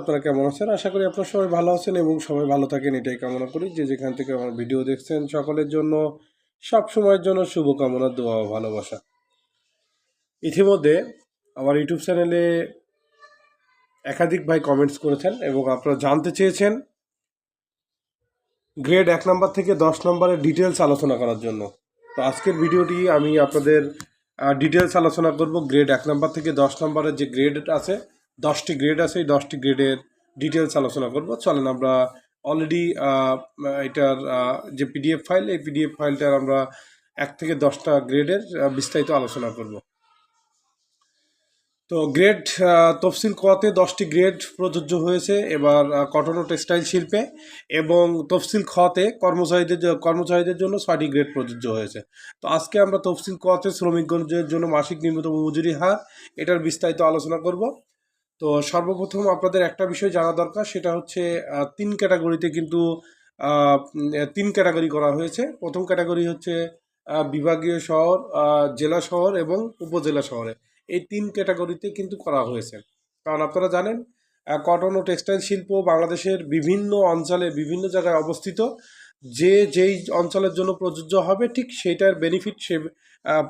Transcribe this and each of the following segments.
আপনারা কেমন আছেন? আশা করি আপনারা সবাই ভালো আছেন এবং সবাই ভালো থাকেন, এটাই কামনা করি যে যেখান থেকে আমার ভিডিও দেখছেন, সকলের জন্য, সব সময়ের জন্য শুভকামনা, দোয়া ভালোবাসা। ইতিমধ্যে আমার ইউটিউব চ্যানেলে একাধিক ভাই কমেন্টস করেছেন এবং আপনারা জানতে চেয়েছেন গ্রেড এক নম্বর থেকে দশ নম্বরের ডিটেলস আলোচনা করার জন্য। তো আজকের ভিডিওটি আমি আপনাদের ডিটেলস আলোচনা করব। গ্রেড এক নম্বর থেকে দশ নম্বরের যে গ্রেড আছে দশটি গ্রেড আছে, এই দশটি গ্রেডের ডিটেলস আলোচনা করব। চলেন আমরা অলরেডি এটার যে পিডিএফ ফাইল এই পিডিএফ ফাইলটার আমরা এক থেকে দশটা গ্রেডের বিস্তারিত আলোচনা করব। তো গ্রেড তফসিল কোয়াতে দশটি গ্রেড প্রযোজ্য হয়েছে, এবার কটন ও টেক্সটাইল শিল্পে, এবং তফসিল খতে কর্মচারীদের কর্মচারীদের জন্য ছয়টি গ্রেড প্রযোজ্য হয়েছে। তো আজকে আমরা তফসিল কোয়াতে শ্রমিকগণের জন্য মাসিক নিম্নতম মজুরি হার, এটার বিস্তারিত আলোচনা করব। তো সর্বপ্রথম আপনাদের একটা বিষয় জানা দরকার, সেটা হচ্ছে তিন ক্যাটাগরিতে কিন্তু তিন ক্যাটাগরি করা হয়েছে। প্রথম ক্যাটাগরি হচ্ছে বিভাগীয় শহর জেলা শহর এবং উপজেলা শহরে। এই তিন ক্যাটাগরিতে কিন্তু করা হয়েছে। কারণ আপনারা জানেন কটন ও টেক্সটাইল শিল্প বাংলাদেশের বিভিন্ন অঞ্চলে, বিভিন্ন জায়গায় অবস্থিত। যে যেই অঞ্চলের জন্য প্রযোজ্য হবে, ঠিক সেইটার বেনিফিট সে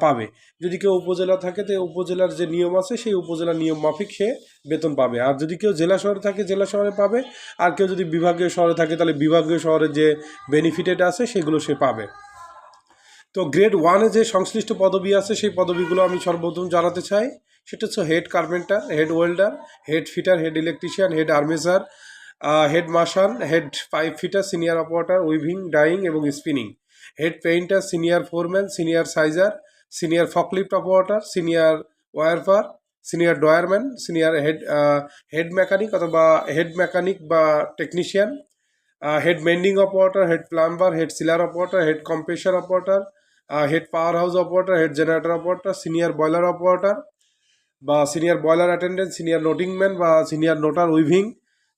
পাবে। যদি কেউ উপজেলা থাকে, তো উপজেলার যে নিয়ম আছে, সেই উপজেলার নিয়ম মাফিক সে বেতন পাবে। আর যদি কেউ জেলা শহরে থাকে, জেলা শহরে পাবে। আর কেউ যদি বিভাগীয় শহরে থাকে, তাহলে বিভাগীয় শহরের যে বেনিফিটেড আছে, সেগুলো সে পাবে। তো গ্রেড ওয়ানে যে সংশ্লিষ্ট পদবি আছে, সেই পদবিগুলো আমি সর্বপ্রথম জানাতে চাই। সেটা হচ্ছে head carpenter head welder head fitter head electrician head armature head mason head pipe fitter senior operator weaving dyeing এবং spinning head painter senior foreman senior sizer senior forklift operator, senior warper senior drawerman senior head head mechanic অথবা head mechanic বা technician head mending operator, head plumber, head sealer operator, head compressor operator head power house operator, head generator operator, senior boiler operator বা senior boiler attendant, senior knotting man বা senior knotter weaving,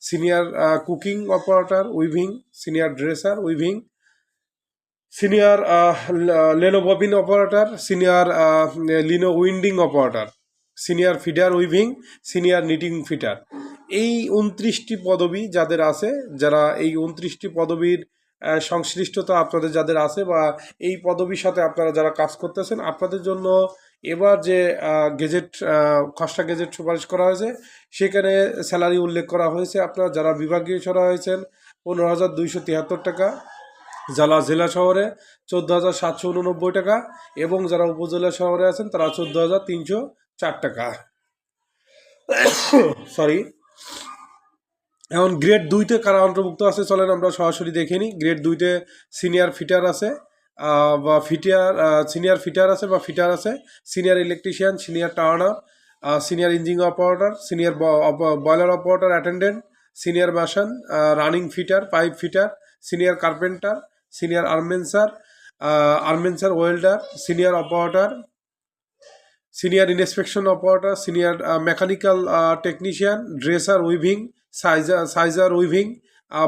senior cooking operator weaving, senior dresser weaving senior leno bobbin operator senior leno winding operator senior feeder weaving senior knitting fitter এই উনত্রিশটি পদবি যাদের আছে, যারা এই উনত্রিশটি পদবীর সংশ্লিষ্টতা আপনাদের যাদের আছে বা এই পদবির সাথে আপনারা যারা কাজ করতেছেন, আপনাদের জন্য এবার যে গেজেট খসড়া গেজেট সুপারিশ করা হয়েছে, সেখানে স্যালারি উল্লেখ করা হয়েছে আপনারা, যারা বিভাগীয় ছড়া হয়েছেন পনেরো হাজার দুইশো তিয়াত্তর টাকা। যারা জেলা শহরে চোদ্দ হাজার সাতশো উননব্বই টাকা এবং যারা উপজেলা শহরে আছেন তারা চোদ্দ হাজার তিনশো চার টাকা। সরি এখন গ্রেড দুইতে কারা অন্তর্ভুক্ত আছে চলেন আমরা সরাসরি দেখে নিই। গ্রেড দুইতে সিনিয়র ফিটার আছে বা ফিটার সিনিয়র ফিটার আছে বা ফিটার আছে senior electrician senior turner senior engine operator senior boiler operator attendant senior mason running fitter pipe fitter senior carpenter senior armature armature welder, senior operator, senior inspection operator, senior mechanical technician, dresser weaving sizer sizer weaving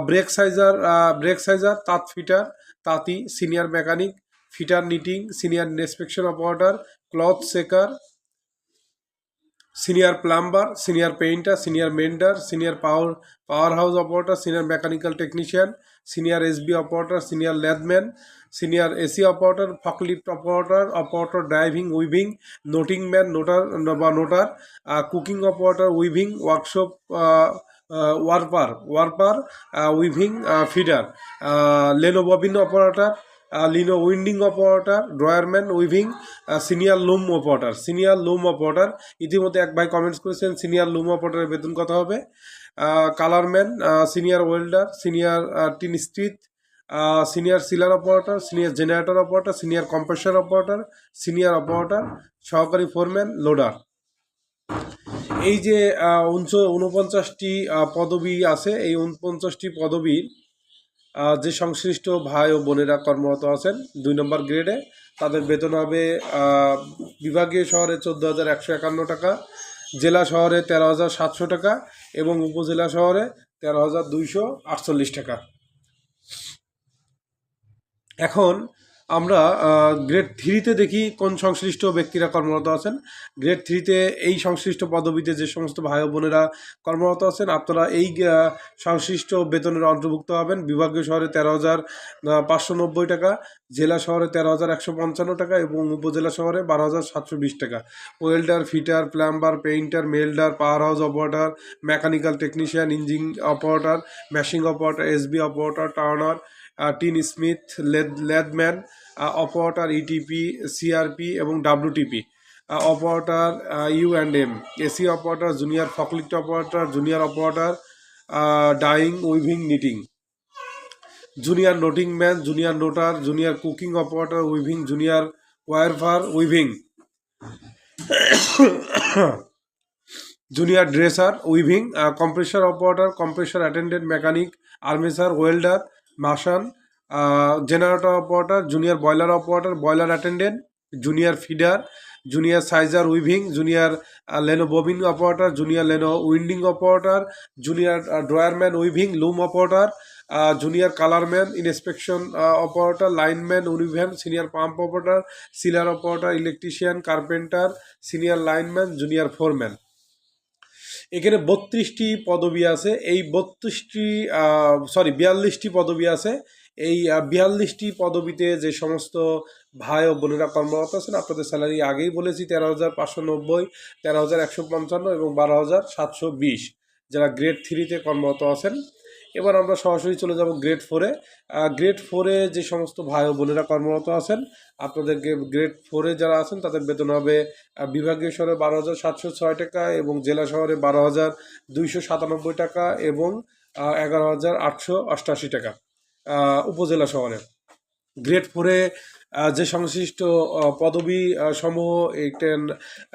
break sizer break sizer, তাঁত fitter, তাঁতি, senior mechanic, fitter knitting, senior inspection operator, cloth shaker senior plumber, senior painter, senior mender, senior power power house operator, senior mechanical technician, senior SB operator, senior lathe man senior AC operator, forklift operator operator driving, weaving, knotting man, knotter বা knotter cooking operator, weaving, workshop warper warper weaving feeder leno bobbin operator leno winding operator drawerman weaving senior loom operator senior loom operator ইতিমধ্যে এক ভাই comments করেছেন senior লুম অপারেটরের বেতন কত হবে? Colourman senior welder senior tin street senior sealer operator senior generator operator senior compressor operator senior operator সহকারী foreman loader এই যে উনচ উনপঞ্চাশটি পদবি আছে এই উনপঞ্চাশটি পদবীর আহ, যে সংশ্লিষ্ট ভাই ও বোনেরা কর্মরত আছেন, দুই নম্বর গ্রেডে, তাদের বেতন হবে বিভাগীয় শহরে চোদ্দ হাজার একশো একান্ন টাকা, জেলা শহরে তেরো হাজার সাতশো টাকা এবং উপজেলা শহরে তেরো হাজার দুইশো আটচল্লিশ টাকা। এখন আমরা গ্রেড থ্রিতে দেখি কোন সংশ্লিষ্ট ব্যক্তিরা কর্মরত আছেন। গ্রেড থ্রিতে এই সংশ্লিষ্ট পদবিতে যে সমস্ত ভাই বোনেরা কর্মরত আছেন, আপনারা এই সংশ্লিষ্ট বেতনের অন্তর্ভুক্ত হবেন। বিভাগীয় শহরে তেরো হাজার পাঁচশো নব্বই টাকা, জেলা শহরে তেরো হাজার একশো পঞ্চান্ন টাকা এবং উপজেলা শহরে বারো হাজার সাতশো বিশ টাকা। Welder, fitter, plumber, painter, mender, power house operator, mechanical technician, engine operator machine operator, SB operator, turner tin smith, lathe, lathe man operator ETP CRP এবং WTP operator U and M AC operator, junior forklift operator, junior operator dyeing, weaving, knitting. Junior knotting man, junior knotter, junior cooking operator, weaving, junior warper weaving. Junior dresser, weaving compressor operator, compressor attendant mechanic armature welder mason generator operator junior boiler operator boiler attendant junior feeder junior sizer weaving junior leno bobbin operator junior leno winding operator junior drawerman weaving loom operator junior colourman inspection operator lineman উইভ্যান senior pump operator sealer operator electrician carpenter senior lineman junior foreman এখানে বত্রিশটি পদবি আছে। এই বত্রিশটি sorry বিয়াল্লিশটি পদবি আছে। এই বিয়াল্লিশটি পদবিতে যে সমস্ত ভাই ও বোনেরা কর্মরত আছেন, আপনাদের স্যালারি আগেই বলেছি, তেরো হাজার পাঁচশো নব্বই, তেরো হাজার একশো পঞ্চান্ন এবং বারো হাজার সাতশো বিশ। যারা গ্রেড থ্রিতে কর্মরত আছেন এবার আমরা সরাসরি চলে যাব গ্রেড ফোরে গ্রেড ফোরে যে সমস্ত ভাই ও বোনেরা কর্মরত আছেন, আপনাদেরকে গ্রেড ফোরে যারা আছেন, তাদের বেতন হবে বিভাগীয় শহরে বারো হাজার সাতশো ছয় টাকা এবং জেলা শহরে বারো হাজার দুইশো সাতানব্বই টাকা এবং এগারো হাজার আটশো অষ্টাশি টাকা উপজেলা শহরে। গ্রেড ফোরে যে সংশ্লিষ্ট পদবি সমূহ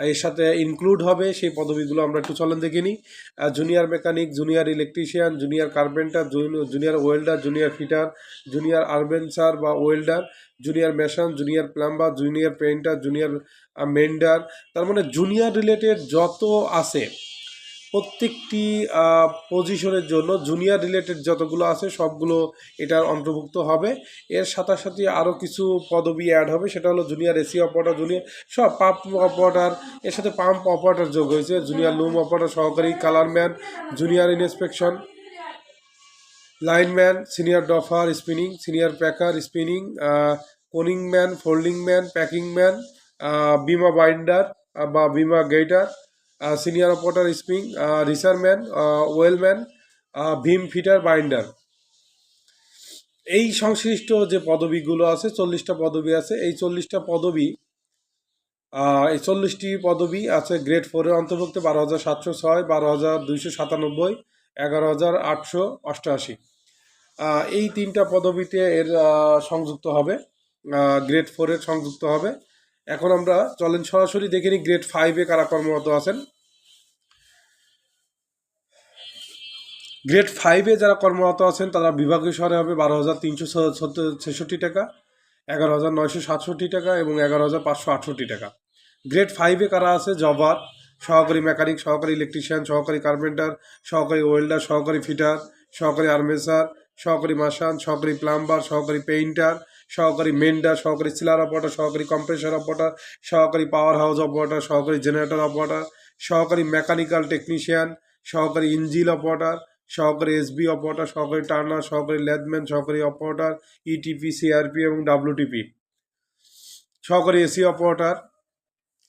এর সাথে ইনক্লুড হবে, সেই পদবিগুলো আমরা একটু চলেন দেখে নিই। Junior mechanic junior electrician junior carpenter junior welder junior fitter junior armature বা welder junior mason junior plumber junior painter junior mender তার মানে জুনিয়র রিলেটেড যত আছে প্রত্যেকটি পজিশনের জন্য জুনিয়র রিলেটেড যতগুলো আছে সবগুলো এটার অন্তর্ভুক্ত হবে। এর সাথে আরও কিছু পদবি অ্যাড হবে, সেটা হলো জুনিয়র এসি অপারেটর জুনিয়র সব পাম্প অপারেটর এর সাথে পাম্প অপারেটর যোগ হয়েছে জুনিয়র লুম অপারেটর সহকারী colourman junior inspection lineman senior doffer spinning senior packer spinning coning man folding man packing man বিমা বাইন্ডার বা বিমা গেইটার সিনিয়র অপারেটর স্পিং রিসারম্যান ওয়েলম্যান ভীম ফিটার বাইন্ডার এই সংশ্লিষ্ট যে পদবিগুলো আছে, চল্লিশটা পদবি আছে, এই চল্লিশটা পদবি এই চল্লিশটি পদবি আছে গ্রেড ফোরের অন্তর্ভুক্ত, বারো হাজার সাতশো ছয়, বারো হাজার দুইশো সাতানব্বই, এগারো হাজার আটশো অষ্টআশি। এই তিনটা পদবিতে এর সংযুক্ত হবে গ্রেড ফোরের সংযুক্ত হবে। এখন আমরা চলেন সরাসরি দেখে নিই গ্রেড ফাইভে কারা কর্মরত আছেন। গ্রেড ফাইভে যারা কর্মরত আছেন, তারা বিভাগীয় শহরে হবে বারো হাজার তিনশো ছেষট্টি টাকা, এগারো হাজার নয়শো সাতষট্টি টাকা এবং এগারো হাজার পাঁচশো আটষট্টি টাকা। গ্রেড ফাইভে কারা আছে? জবার, সহকারী মেকানিক সহকারী ইলেকট্রিশিয়ান সহকারী কার্পেন্টার সহকারী ওয়েল্ডার সহকারী ফিটার সহকারী আর্মেসার সহকারী মাসান সহকারী প্লাম্বার সহকারী পেইন্টার সহকারী মেন্ডার সহকারী সিলার অপারেটর, সহকারী কম্প্রেসার অপারেটর, সহকারী পাওয়ার হাউস অপারেটর, সহকারী জেনারেটর অপারেটর, সহকারী মেকানিক্যাল টেকনিশিয়ান, সহকারী ইঞ্জিল অপারেটর, সহকারী এসবি অপারেটর, সহকারী টার্নার, সহকারী ল্যাদম্যান সহকারী অপারেটর ইটিপি সিআরপি এবং ডাব্লিউটিপি সহকারী AC operator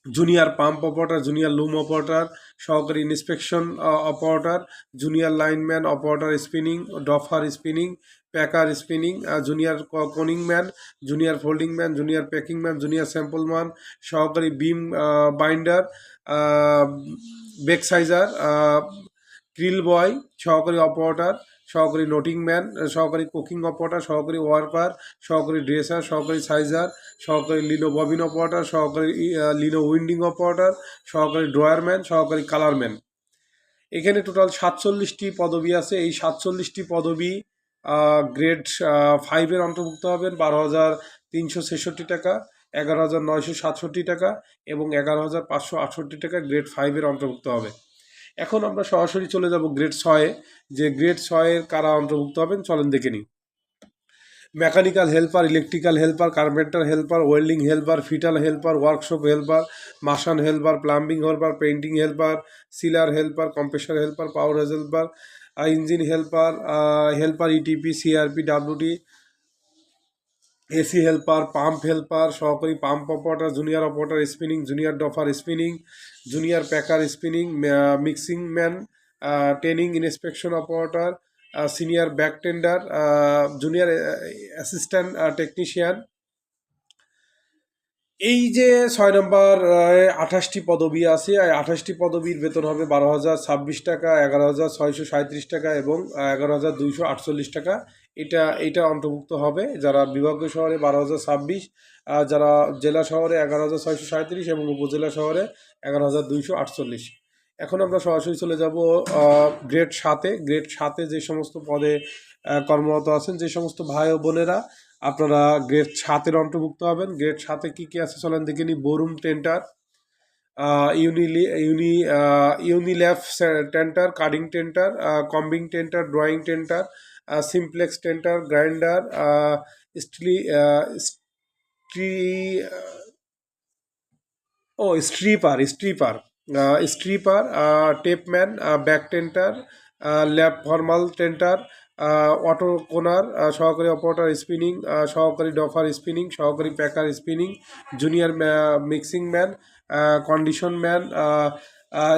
junior pump operator junior loom operator সহকারী inspection operator junior lineman operator spinning doffer spinning packer spinning junior coning man junior folding man junior packing man junior sample man সহকারী beam binder back creel boy, সহকারী operator, সহকারী knotting man, সহকারী cooking operator, সহকারী worker, সহকারী dresser, সহকারী sizer, সহকারী leno bobbin operator, সহকারী leno winding operator, সহকারী ড্রয়ারম্যান সহকারী কালারম্যান এখানে টোটাল সাতচল্লিশটি পদবি আছে। এই সাতচল্লিশটি পদবি গ্রেড ফাইভের অন্তর্ভুক্ত হবেন বারো হাজার তিনশো ছেষট্টি টাকা, এগারো হাজার নয়শো সাতষট্টি টাকা এবং এগারো হাজার পাঁচশো আটষট্টি টাকা গ্রেড ফাইভের অন্তর্ভুক্ত হবে। এখন আমরা সরাসরি চলে যাব গ্রেড ছয়ে যে গ্রেড ছয়ের কারা অন্তর্ভুক্ত হবেন, চলেন দেখে নিই। Mechanical helper electrical helper carpenter helper welding helper fitter helper workshop helper mason helper plumbing helper painting helper sealer helper compressor helper power helper engine helper helper ETP CRP WT AC helper, pump helper, সহকারী pump operator, junior operator spinning, junior doffer spinning, junior packer spinning mixing man training inspection operator senior back tender junior assistant technician. এই যে ছয় নম্বর আঠাশটি পদবি আছে আঠাশটি পদবীর বেতন হবে বারো হাজার ছাব্বিশ টাকা, এগারো হাজার ছয়শো সাঁত্রিশ টাকা এবং এগারো হাজার দুইশো আটচল্লিশ টাকা। এটা এটা অন্তর্ভুক্ত হবে যারা বিভাগীয় শহরে বারো হাজার ছাব্বিশ যারা জেলা শহরে এগারো হাজার ছয়শো সাঁত্রিশ এবং উপজেলা শহরে এগারো হাজার দুইশো আটচল্লিশ। এখন আমরা সরাসরি চলে যাব গ্রেড সাতে। গ্রেড সাতে যে সমস্ত পদে কর্মরত আছেন, যে সমস্ত ভাই ও বোনেরা, আপনারা গ্রেড সাতের অন্তর্ভুক্ত হবেন। গ্রেড সাতে কি কী আছে চলেন দেখে নিই। বোরুম টেন্টার ইউনিলি, ইউনি unilap tenter cutting tenter combing tenter, drawing tenter simplex tenter grinder স্ট্রি স্ট্রি ও stripper stripper stripper tape man back tenter lab formal tenter auto coner সহকারী অপারেটর স্পিনিং সহকারী ডফার স্পিনিং সহকারী packer spinning junior mixing man condition man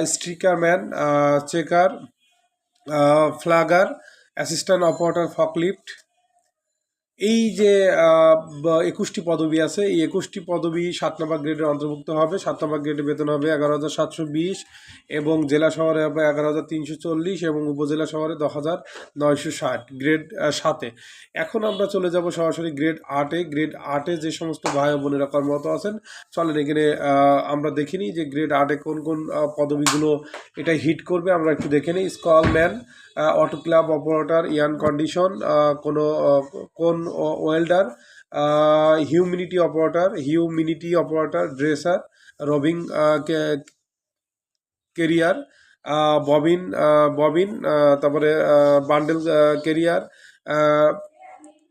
striker man checker flagger assistant operator forklift এই যে একুশটি পদবি আছে, এই একুশটি পদবি সাত নম্বর গ্রেডের অন্তর্ভুক্ত হবে। সাত নম্বর গ্রেডের বেতন হবে এগারো হাজার সাতশো বিশ এবং জেলা শহরে হবে এগারো হাজার তিনশো চল্লিশ এবং উপজেলা শহরে দশ হাজার নয়শো ষাট গ্রেড সাতে। এখন আমরা চলে যাব সরাসরি গ্রেড আটে। গ্রেড আটে যে সমস্ত ভাই বোনেরা কর্মরত আছেন, চলেন এখানে আমরা দেখিনি যে গ্রেড আটে কোন কোন পদবিগুলো এটা হিট করবে। আমরা একটু দেখে নিই। স্কলম্যান auto club operator, yarn condition কোনো cone welder humidity operator humidity operator dresser রবিং carrier bobbin bobbin তারপরে bundle carrier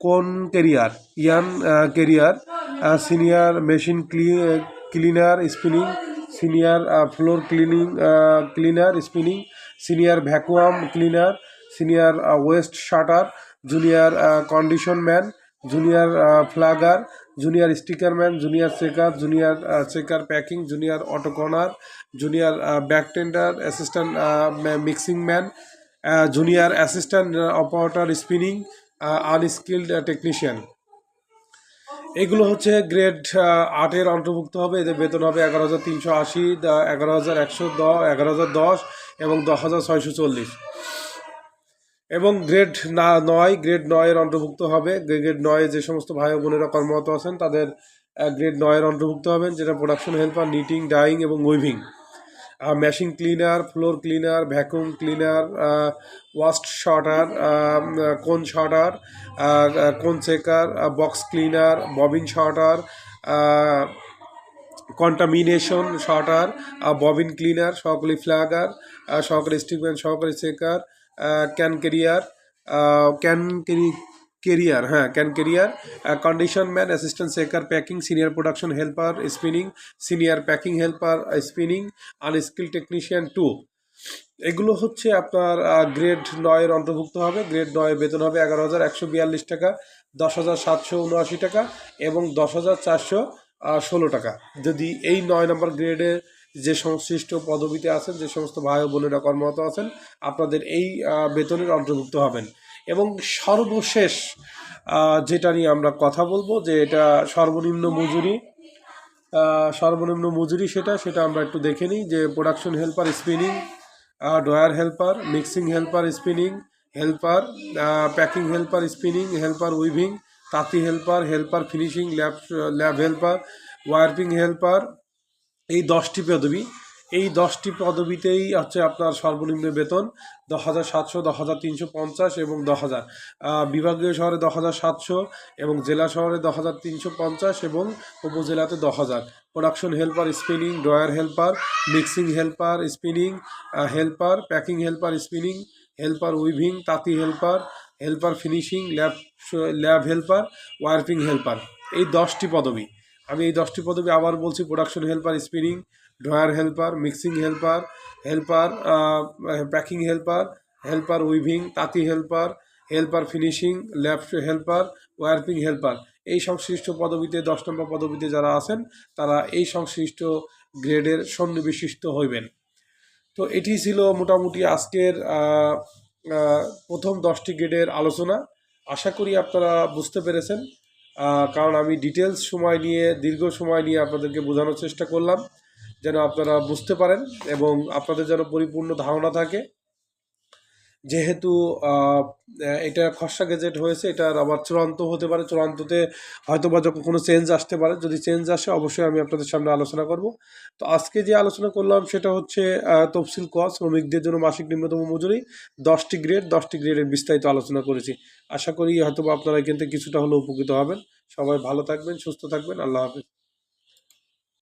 cone carrier yarn carrier senior machine ক্লি cleaner spinning senior floor cleaning cleaner spinning senior vacuum cleaner senior waste sorter junior condition man junior flagger junior sticker man junior checker junior checker packing junior auto corner junior back tender assistant mixing man junior assistant operator spinning unskilled technician এগুলো হচ্ছে grade আটের অন্তর্ভুক্ত হবে। এদের বেতন হবে এগারো হাজার তিনশো আশি এগারো হাজার একশো দশ এগারো হাজার দশ এবং দশ হাজার ছয়শো চল্লিশ। এবং গ্রেড না, নয় গ্রেড নয়ের অন্তর্ভুক্ত হবে। গ্রেড নয়ে যে সমস্ত ভাই বোনেরা কর্মরত আছেন, তাদের গ্রেড নয়ের অন্তর্ভুক্ত হবেন, যেটা প্রোডাকশন হেল্পার নিটিং ডাইং এবং weaving machine cleaner floor cleaner vacuum cleaner waste sorter cone sorter cone checker box cleaner bobbin sorter contamination sorter bobbin cleaner সহকারী ফ্ল্যাগার সহকারী স্টিকম্যান সহকারী চেকার ক্যান কেরিয়ার ক্যান কেরি carrier হ্যাঁ can carrier condition man assistant checker packing senior production helper spinning senior packing helper spinning unskilled technician two এগুলো হচ্ছে আপনার grade নয়ের অন্তর্ভুক্ত হবে গ্রেড নয়ের বেতন হবে এগারো হাজার একশো বিয়াল্লিশ টাকা, দশ হাজার সাতশো উনআশি টাকা এবং দশ হাজার চারশো ষোলো টাকা। যদি এই নয় নম্বর গ্রেডে যে সংশ্লিষ্ট পদবিতে আছেন, যে সমস্ত ভাই বোনেরা কর্মরত আছেন, আপনাদের এই বেতনের অন্তর্ভুক্ত হবেন। এবং সর্বশেষ যেটা নিয়ে আমরা কথা বলব, যে এটা সর্বনিম্ন মজুরি সর্বনিম্ন মজুরি সেটা সেটা আমরা একটু দেখে নিই, যে production helper spinning drawer helper mixing helper spinning helper packing helper spinning helper weaving তাঁতি helper helper finishing lab lab helper working helper এই দশটি পদবি, এই দশটি পদবিতেই হচ্ছে আপনার সর্বনিম্ন বেতন দশ হাজার সাতশো, দশ হাজার তিনশো পঞ্চাশ এবং দশ হাজার। বিভাগীয় শহরে দশ হাজার সাতশো এবং জেলা শহরে দশ হাজার তিনশো পঞ্চাশ এবং উপজেলাতে দশ হাজার। Production helper, spinning, drawer helper, mixing helper, spinning helper, packing helper, spinning, helper weaving, তাঁতি helper helper finishing, lab lab helper working helper. এই দশটি পদবি। আমি এই দশটি পদবি আবার বলছি production helper spinning drawer helper mixing helper helper packing helper helper weaving তাঁতি helper helper finishing lab helper warping helper এই সংশ্লিষ্ট পদবিতে, দশ নম্বর পদবিতে যারা আছেন, তারা এই সংশ্লিষ্ট গ্রেডের সন্নিবিশিষ্ট হইবেন। তো এটি ছিল মোটামুটি আজকের প্রথম দশটি গ্রেডের আলোচনা। আশা করি আপনারা বুঝতে পেরেছেন। কারণ আমি ডিটেলস সময় নিয়ে, দীর্ঘ সময় নিয়ে আপনাদেরকে বোঝানোর চেষ্টা করলাম, যেন আপনারা বুঝতে পারেন এবং আপনাদের যেন পরিপূর্ণ ধারণা থাকে। যেহেতু এটা খসড়া গেজেট হয়েছে এটার আবার চূড়ান্ত হতে পারে, চূড়ান্ততে হয়তো বা যখন কোনো চেঞ্জ আসতে পারে, যদি চেঞ্জ আসে অবশ্যই আমি আপনাদের সামনে আলোচনা করব। তো আজকে যে আলোচনা করলাম সেটা হচ্ছে তফসিল ক শ্রমিকদের জন্য মাসিক নিম্নতম মজুরি, দশটি গ্রেড দশটি গ্রেডের বিস্তারিত আলোচনা করেছি। আশা করি হয়তো বা আপনারা এখান থেকে কিছুটা হলেও উপকৃত হবেন। সবাই ভালো থাকবেন, সুস্থ থাকবেন, আল্লাহ হাফিজ।